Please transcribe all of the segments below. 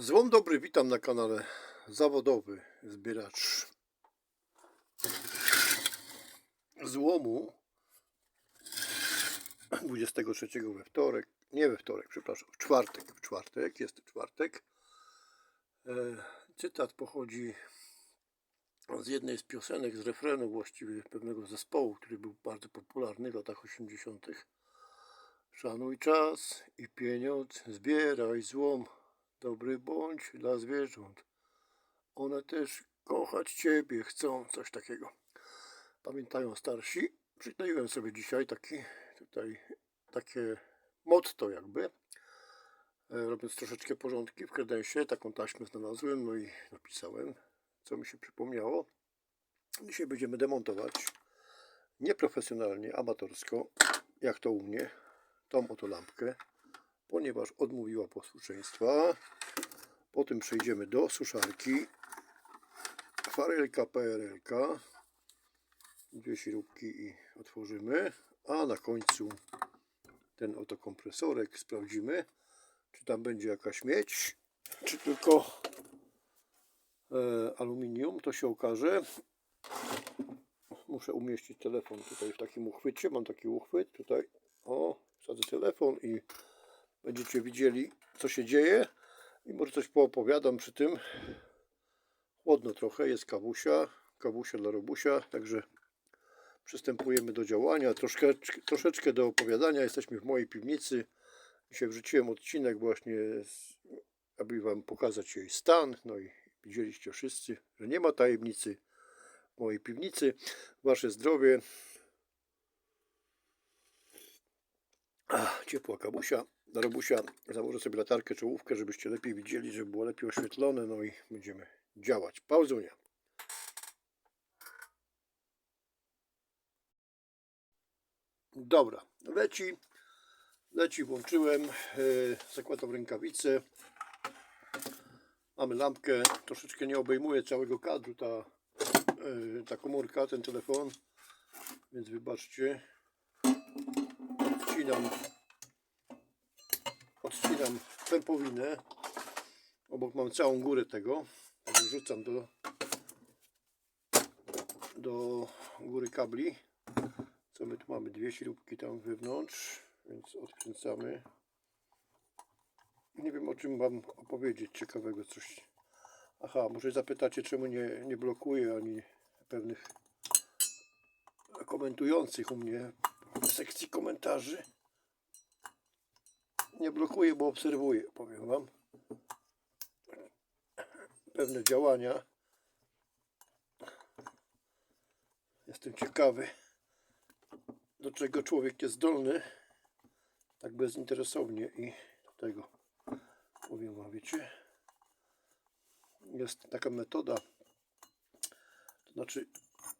Złom dobry, witam na kanale zawodowy zbieracz złomu 23 we wtorek, nie we wtorek, przepraszam, w czwartek, w czwartek, jest czwartek. E, cytat pochodzi z jednej z piosenek, z refrenu właściwie pewnego zespołu, który był bardzo popularny w latach 80. Szanuj czas i pieniądz, zbieraj złom, dobry bądź dla zwierząt. One też kochać Ciebie chcą, coś takiego. Pamiętają starsi. Przykleiłem sobie dzisiaj taki, tutaj, takie motto jakby, e, robiąc troszeczkę porządki w kredensie, taką taśmę znalazłem, no i napisałem, co mi się przypomniało. Dzisiaj będziemy demontować nieprofesjonalnie, amatorsko, jak to u mnie, tą oto lampkę, ponieważ odmówiła posłuszeństwa. Potem przejdziemy do suszarki. Farelka, PRLka. Dwie śrubki i otworzymy. A na końcu ten oto kompresorek sprawdzimy, czy tam będzie jakaś miedź, czy tylko e, aluminium. To się okaże. Muszę umieścić telefon tutaj w takim uchwycie. Mam taki uchwyt tutaj. O, wsadzę telefon i będziecie widzieli, co się dzieje. I może coś poopowiadam przy tym. Chłodno trochę, jest kawusia. Kawusia dla robusia, także przystępujemy do działania. Troszkę, troszeczkę do opowiadania. Jesteśmy w mojej piwnicy. Dzisiaj wrzuciłem odcinek właśnie, aby Wam pokazać jej stan. No i widzieliście wszyscy, że nie ma tajemnicy w mojej piwnicy. Wasze zdrowie. Ach, ciepła kabusia. Dla robusia założę sobie latarkę, czołówkę, żebyście lepiej widzieli, żeby było lepiej oświetlone. No i będziemy działać. Pauzunia. Dobra, leci. Leci, włączyłem. Yy, zakładam rękawice. Mamy lampkę. Troszeczkę nie obejmuje całego kadru ta, yy, ta komórka, ten telefon. Więc wybaczcie. Odcinam odcinam pępowinę. Obok mam całą górę tego. Wrzucam do, do góry kabli. Co my tu mamy? Dwie śrubki tam wewnątrz, więc odkręcamy. Nie wiem o czym mam opowiedzieć ciekawego coś. Aha, może zapytacie czemu nie, nie blokuję ani pewnych komentujących u mnie sekcji komentarzy nie blokuję, bo obserwuję, powiem Wam. Pewne działania. Jestem ciekawy, do czego człowiek jest zdolny. Tak bezinteresownie i tego powiem Wam, wiecie. Jest taka metoda, to znaczy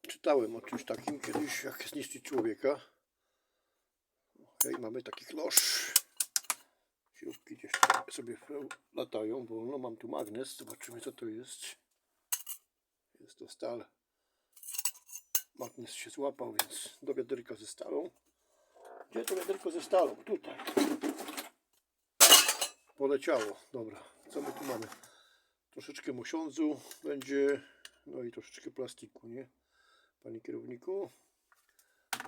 czytałem o czymś takim kiedyś, jak zniszczyć człowieka. Okej, mamy taki klosz śrubki gdzieś sobie latają wolno. Mam tu magnes, zobaczymy co to jest. Jest to stal. Magnes się złapał, więc do wiaderka ze stalą. Gdzie to wiaderko ze stalą? Tutaj. Poleciało. Dobra, co my tu mamy? Troszeczkę mosiądzu będzie, no i troszeczkę plastiku, nie? Panie kierowniku.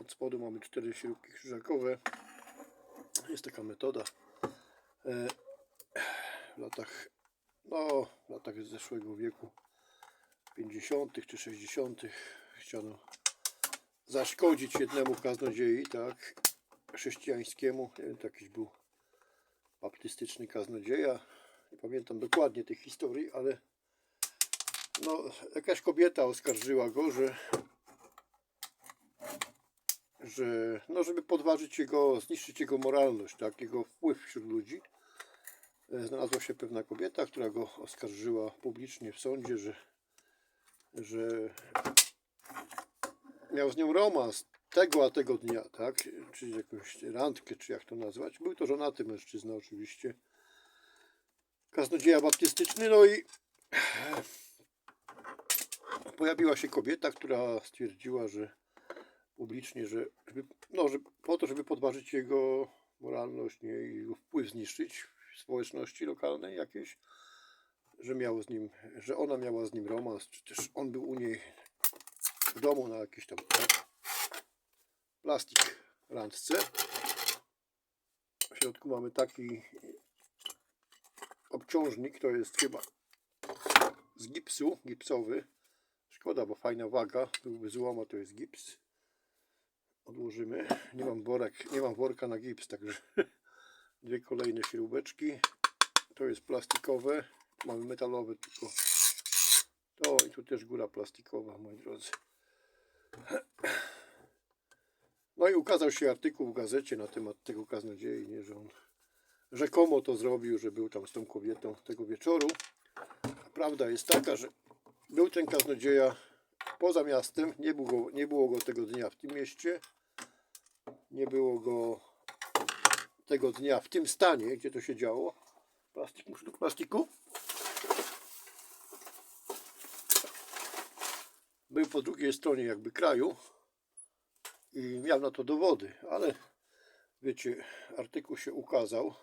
Od spodu mamy cztery śrubki krzyżakowe. Jest taka metoda w latach, no, w latach z zeszłego wieku, 50. czy 60. chciano zaszkodzić jednemu kaznodziei, tak, chrześcijańskiemu, nie wiem, to jakiś był baptystyczny kaznodzieja, nie pamiętam dokładnie tych historii, ale no, jakaś kobieta oskarżyła go, że że no, żeby podważyć jego, zniszczyć jego moralność, tak, jego wpływ wśród ludzi. E, Znalazła się pewna kobieta, która go oskarżyła publicznie w sądzie, że, że miał z nią romans tego a tego dnia, tak, czy jakąś randkę, czy jak to nazwać. Był to żonaty mężczyzna oczywiście, kaznodzieja baptystyczny, no i pojawiła się kobieta, która stwierdziła, że publicznie, że, żeby, no, że po to, żeby podważyć jego moralność nie, i wpływ zniszczyć w społeczności lokalnej jakiejś, że miał z nim, że ona miała z nim romans, czy też on był u niej w domu na jakiś tam tak, plastik randce. W środku mamy taki obciążnik, to jest chyba z gipsu, gipsowy. Szkoda, bo fajna waga, byłby złom, a to jest gips. Odłożymy. Nie mam worek, nie mam worka na gips, także dwie kolejne śrubeczki. To jest plastikowe, mamy metalowe tylko. To i tu też góra plastikowa, moi drodzy. No i ukazał się artykuł w gazecie na temat tego kaznodziei, nie, że on rzekomo to zrobił, że był tam z tą kobietą tego wieczoru. A prawda jest taka, że był ten kaznodzieja poza miastem, nie było, nie było go tego dnia w tym mieście, nie było go tego dnia w tym stanie, gdzie to się działo. Plastik, do plastiku. Był po drugiej stronie jakby kraju i miał na to dowody, ale wiecie, artykuł się ukazał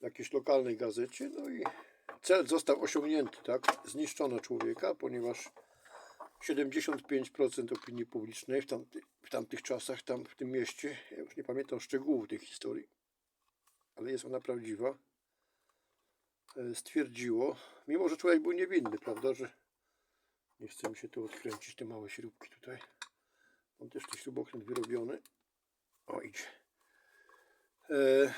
w jakiejś lokalnej gazecie, no i cel został osiągnięty, tak? Zniszczono człowieka, ponieważ 75% opinii publicznej w, tamty, w tamtych czasach, tam w tym mieście, ja już nie pamiętam szczegółów tej historii, ale jest ona prawdziwa, e, stwierdziło, mimo że człowiek był niewinny, prawda, że nie chce mi się tu odkręcić te małe śrubki tutaj. Mam też ten śrubokręt wyrobiony. O, idzie. E,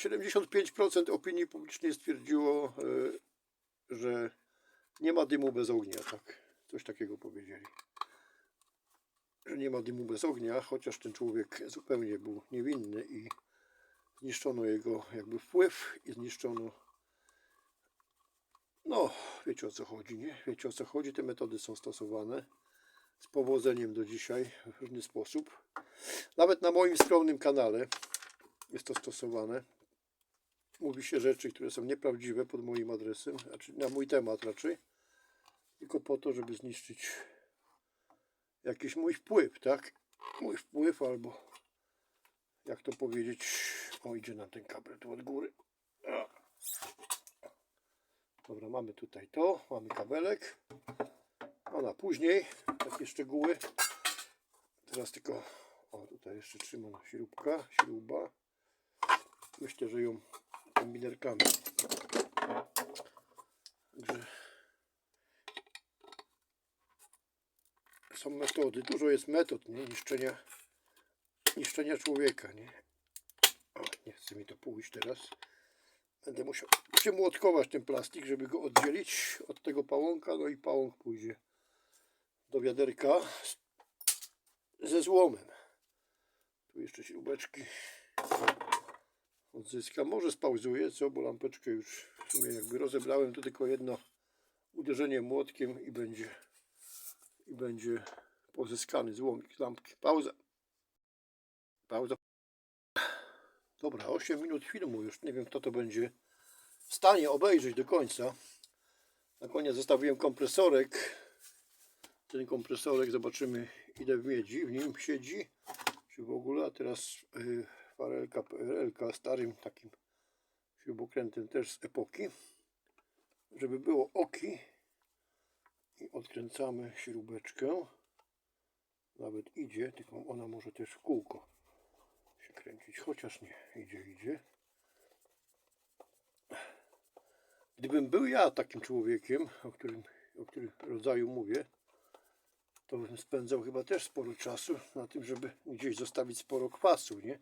75% opinii publicznej stwierdziło, e, że nie ma dymu bez ognia, tak. Coś takiego powiedzieli. Że nie ma dymu bez ognia, chociaż ten człowiek zupełnie był niewinny i zniszczono jego jakby wpływ i zniszczono no, wiecie o co chodzi, nie? Wiecie o co chodzi, te metody są stosowane z powodzeniem do dzisiaj w różny sposób. Nawet na moim skromnym kanale jest to stosowane. Mówi się rzeczy, które są nieprawdziwe pod moim adresem, znaczy na mój temat raczej, tylko po to, żeby zniszczyć jakiś mój wpływ, tak? Mój wpływ albo jak to powiedzieć, o idzie nam ten kabel tu od góry. Dobra, mamy tutaj to, mamy kabelek. A na później takie szczegóły. Teraz tylko, o tutaj jeszcze trzyma śrubka, śruba. Myślę, że ją kombinerkami. Także są metody, dużo jest metod nie? Niszczenia, niszczenia człowieka. Nie? O, nie chce mi to pójść teraz. Będę musiał przymłotkować ten plastik, żeby go oddzielić od tego pałąka. No i pałąk pójdzie do wiaderka ze złomem. Tu jeszcze śrubeczki odzyskam. Może spauzuję, co, bo lampeczkę już w sumie jakby rozebrałem. To tylko jedno uderzenie młotkiem i będzie i będzie pozyskany złomik lampki. Pauza. Pauza. Dobra, 8 minut filmu, już nie wiem kto to będzie w stanie obejrzeć do końca. Na koniec zostawiłem kompresorek. Ten kompresorek zobaczymy ile miedzi, w nim siedzi. Czy w ogóle, a teraz yy, farelka PRL starym takim śrubokrętem też z epoki. Żeby było oki i odkręcamy śrubeczkę. Nawet idzie, tylko ona może też w kółko się kręcić, chociaż nie, idzie, idzie. Gdybym był ja takim człowiekiem, o którym, o którym rodzaju mówię, to bym spędzał chyba też sporo czasu na tym, żeby gdzieś zostawić sporo kwasu, nie?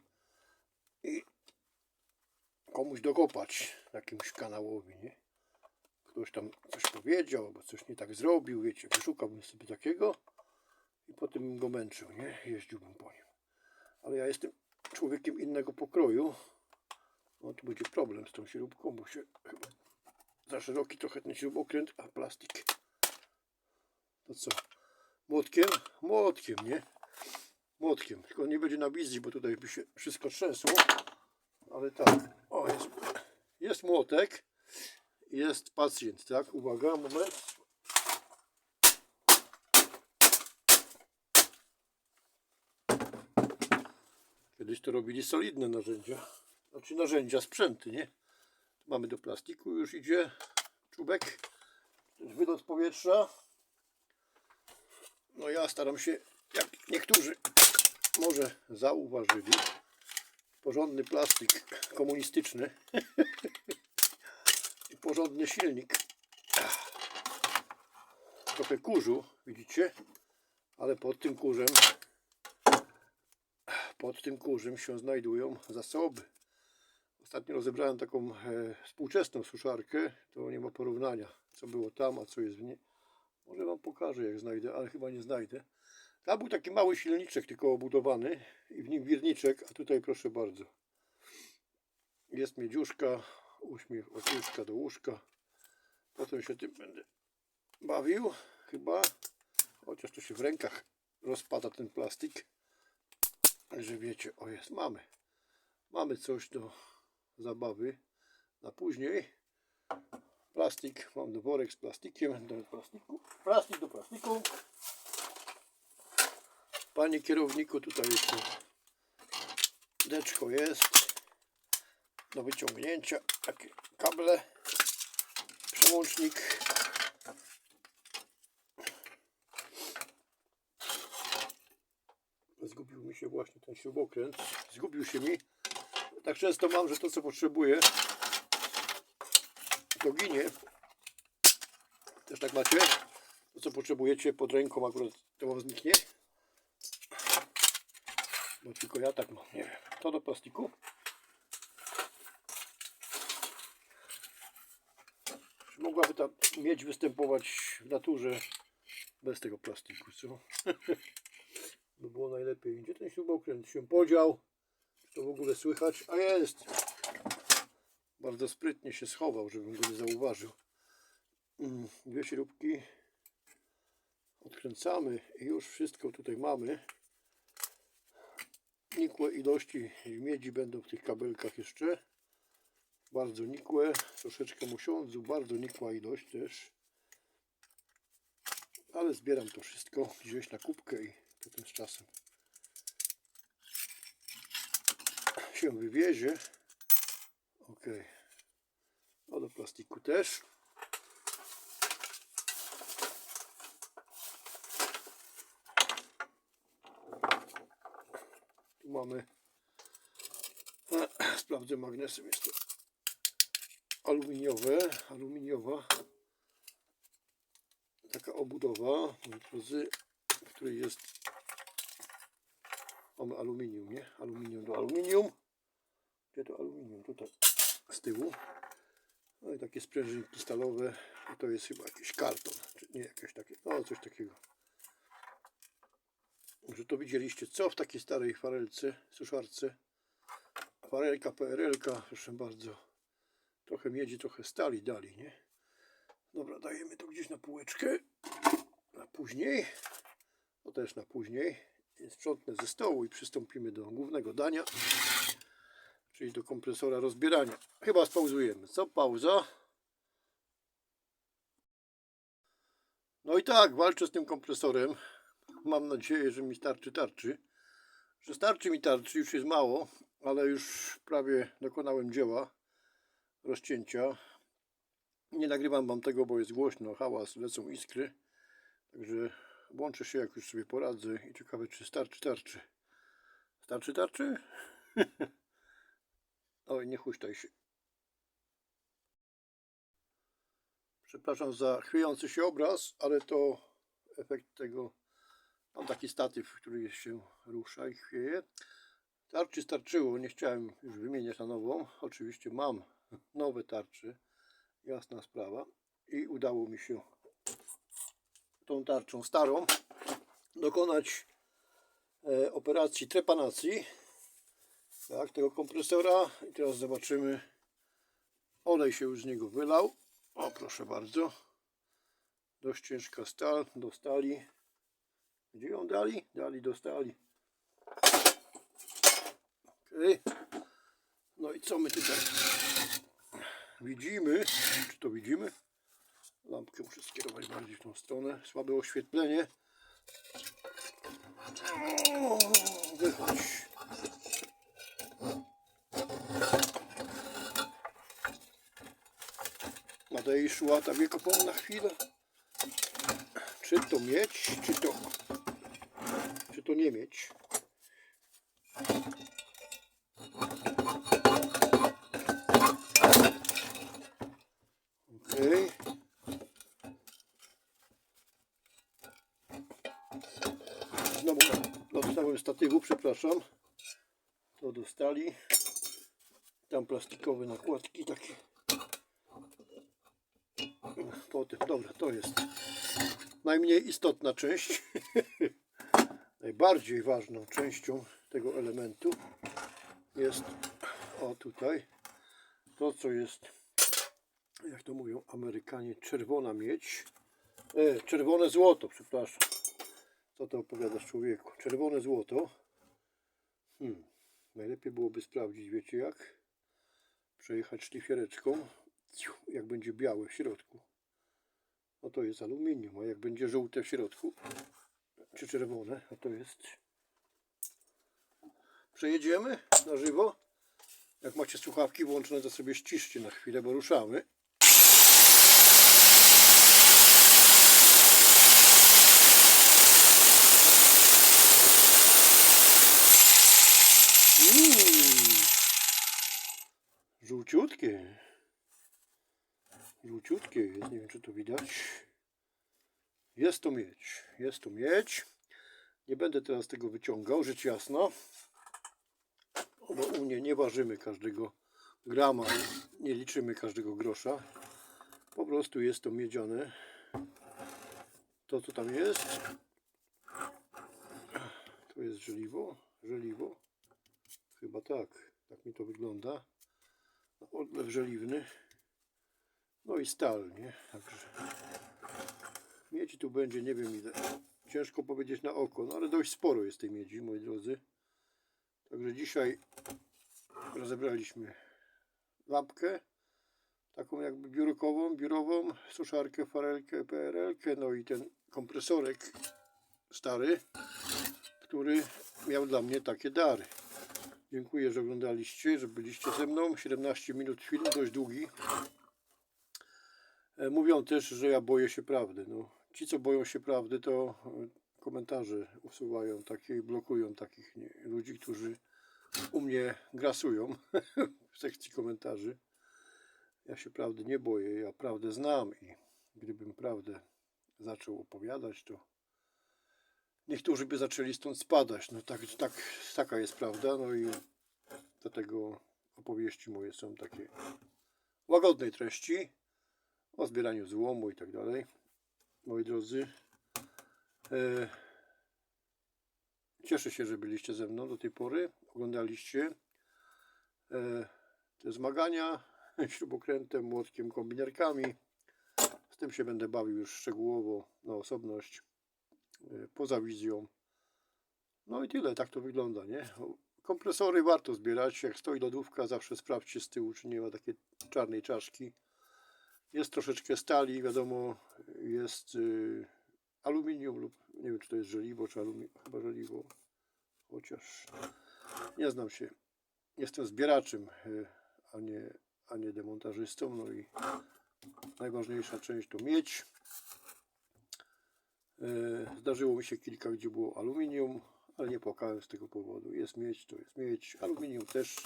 I komuś dokopać jakimś kanałowi, nie? Ktoś tam coś powiedział, albo coś nie tak zrobił, wiecie, wyszukałbym sobie takiego i potem bym go męczył, nie? Jeździłbym po nim. Ale ja jestem człowiekiem innego pokroju. No tu będzie problem z tą śrubką, bo się chyba za szeroki trochę ten śrubokręt, a plastik. To co? Młotkiem? Młotkiem, nie? Młotkiem. Tylko nie będzie na wizji, bo tutaj by się wszystko trzęsło. Ale tak. O, jest, jest młotek. Jest pacjent, tak? Uwaga, moment. Kiedyś to robili solidne narzędzia. Znaczy narzędzia, sprzęty, nie? Mamy do plastiku, już idzie czubek. Wylot powietrza. No ja staram się, jak niektórzy może zauważyli, porządny plastik komunistyczny i porządny silnik. Trochę kurzu, widzicie? Ale pod tym kurzem pod tym kurzem się znajdują zasoby. Ostatnio rozebrałem taką e, współczesną suszarkę, to nie ma porównania, co było tam, a co jest w niej. Może Wam pokażę, jak znajdę, ale chyba nie znajdę. Tam był taki mały silniczek, tylko obudowany i w nim wirniczek, a tutaj proszę bardzo. Jest miedziuszka, uśmiech od łóżka do łóżka. Potem się tym będę bawił, chyba. Chociaż to się w rękach rozpada ten plastik. Że wiecie, o jest, mamy. Mamy coś do zabawy na później. Plastik, mam do worek z plastikiem, do plastiku. Plastik do plastiku. Panie kierowniku, tutaj jeszcze deczko jest do wyciągnięcia. Takie kable, przełącznik. Zgubił mi się właśnie ten śrubokręt. Zgubił się mi. Tak często mam, że to co potrzebuję to ginie. Też tak macie? To co potrzebujecie pod ręką akurat to wam zniknie. Bo tylko ja tak mam, nie wiem. To do plastiku. Czy mogłaby ta miedź występować w naturze bez tego plastiku, co? by było najlepiej. Gdzie ten śrubokręt się podział? Czy to w ogóle słychać? A jest! Bardzo sprytnie się schował, żebym go nie zauważył. Mm, Dwie śrubki odkręcamy i już wszystko tutaj mamy. Nikłe ilości miedzi będą w tych kabelkach jeszcze. Bardzo nikłe, troszeczkę musiądzu, bardzo nikła ilość też. Ale zbieram to wszystko gdzieś na kubkę i potem z czasem się wywiezie. Ok. No do plastiku też. Mamy e, sprawdzę magnesem jest to aluminiowe, aluminiowa taka obudowa, moi drodzy, w której jest mamy aluminium, nie? Aluminium do aluminium. Gdzie to aluminium? Tutaj z tyłu. No i takie sprężynki stalowe. I to jest chyba jakiś karton, czy nie jakieś takie, no coś takiego. Że to widzieliście, co w takiej starej farelce, suszarce. Farelka, PRL-ka, proszę bardzo. Trochę miedzi, trochę stali dali, nie? Dobra, dajemy to gdzieś na półeczkę. Na później. To też na później. Sprzątnę ze stołu i przystąpimy do głównego dania. Czyli do kompresora rozbierania. Chyba spauzujemy. Co? Pauza. No i tak, walczę z tym kompresorem. Mam nadzieję, że mi starczy tarczy. Że starczy mi tarczy, już jest mało, ale już prawie dokonałem dzieła rozcięcia. Nie nagrywam wam tego, bo jest głośno, hałas, lecą iskry. Także włączę się, jak już sobie poradzę i ciekawe, czy starczy, tarczy. Starczy, tarczy? Oj, nie huśtaj się. Przepraszam za chwiejący się obraz, ale to efekt tego. Mam taki statyw, który się rusza i chwieje. Tarczy starczyło, nie chciałem już wymieniać na nową. Oczywiście mam nowe tarcze, jasna sprawa. I udało mi się tą tarczą starą dokonać e, operacji trepanacji tak, tego kompresora i teraz zobaczymy olej się już z niego wylał o proszę bardzo dość ciężka stal do stali gdzie ją dali? dali do stali okay. no i co my tutaj widzimy czy to widzimy lampkę muszę skierować bardziej w tą stronę słabe oświetlenie o, wychodź Nadejszła ta wiekopomna chwila. Czy to mieć, czy to nie mieć. Okej. Znowu dostałem statywu, przepraszam. To dostali. Tam plastikowe nakładki takie. Potem, dobra, to jest najmniej istotna część. Najbardziej ważną częścią tego elementu jest o tutaj to co jest jak to mówią Amerykanie czerwona miedź. E, czerwone złoto przepraszam. Co to opowiadasz człowieku? Czerwone złoto. Hmm. najlepiej byłoby sprawdzić wiecie jak? Przejechać szlifiereczką. Jak będzie białe w środku. No to jest aluminium a jak będzie żółte w środku czy czerwone a to jest przejedziemy na żywo jak macie słuchawki włączone to sobie ściszcie na chwilę bo ruszamy Mm. Żółciutkie. Żółciutkie jest, nie wiem czy to widać. Jest to miedź, jest to miedź. Nie będę teraz tego wyciągał, rzecz jasna. Bo u mnie nie ważymy każdego grama, nie liczymy każdego grosza. Po prostu jest to miedziane. To co tam jest. To jest żeliwo, żeliwo. Chyba tak, tak mi to wygląda. Odlew żeliwny. No i stal, nie? Także miedzi tu będzie, nie wiem ile. Ciężko powiedzieć na oko, no ale dość sporo jest tej miedzi, moi drodzy. Także dzisiaj rozebraliśmy lampkę, taką jakby biurkową, biurową, suszarkę, farelkę, PRL-kę, no i ten kompresorek stary, który miał dla mnie takie dary. Dziękuję, że oglądaliście, że byliście ze mną. 17 minut film, dość długi. E, Mówią też, że ja boję się prawdy. No, ci, co boją się prawdy, to e, komentarze usuwają takie i blokują takich nie, ludzi, którzy u mnie grasują w sekcji komentarzy. Ja się prawdy nie boję, ja prawdę znam i gdybym prawdę zaczął opowiadać, to niektórzy by zaczęli stąd spadać. No tak, tak, taka jest prawda, no i dlatego opowieści moje są takie łagodnej treści o zbieraniu złomu i tak dalej. Moi drodzy, e, cieszę się, że byliście ze mną do tej pory, oglądaliście e, te zmagania śrubokrętem, młotkiem, kombinerkami. Z tym się będę bawił już szczegółowo na osobność e, poza wizją. No i tyle, tak to wygląda, nie? Kompresory warto zbierać, jak stoi lodówka, zawsze sprawdźcie z tyłu, czy nie ma takiej czarnej czaszki. Jest troszeczkę stali, wiadomo, jest y, aluminium lub nie wiem, czy to jest żeliwo, czy aluminium, chyba żeliwo, chociaż nie znam się. Jestem zbieraczem, y, a nie, a nie demontażystą, no i najważniejsza część to miedź. E, Zdarzyło mi się kilka, gdzie było aluminium, ale nie płakałem z tego powodu. Jest miedź, to jest miedź. Aluminium też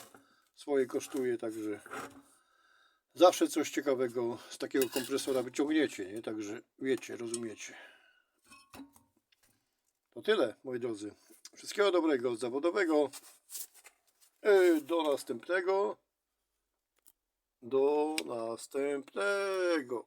swoje kosztuje, także zawsze coś ciekawego z takiego kompresora wyciągniecie, nie? Także wiecie, rozumiecie. To tyle, moi drodzy. Wszystkiego dobrego, zawodowego. E, Do następnego. Do następnego.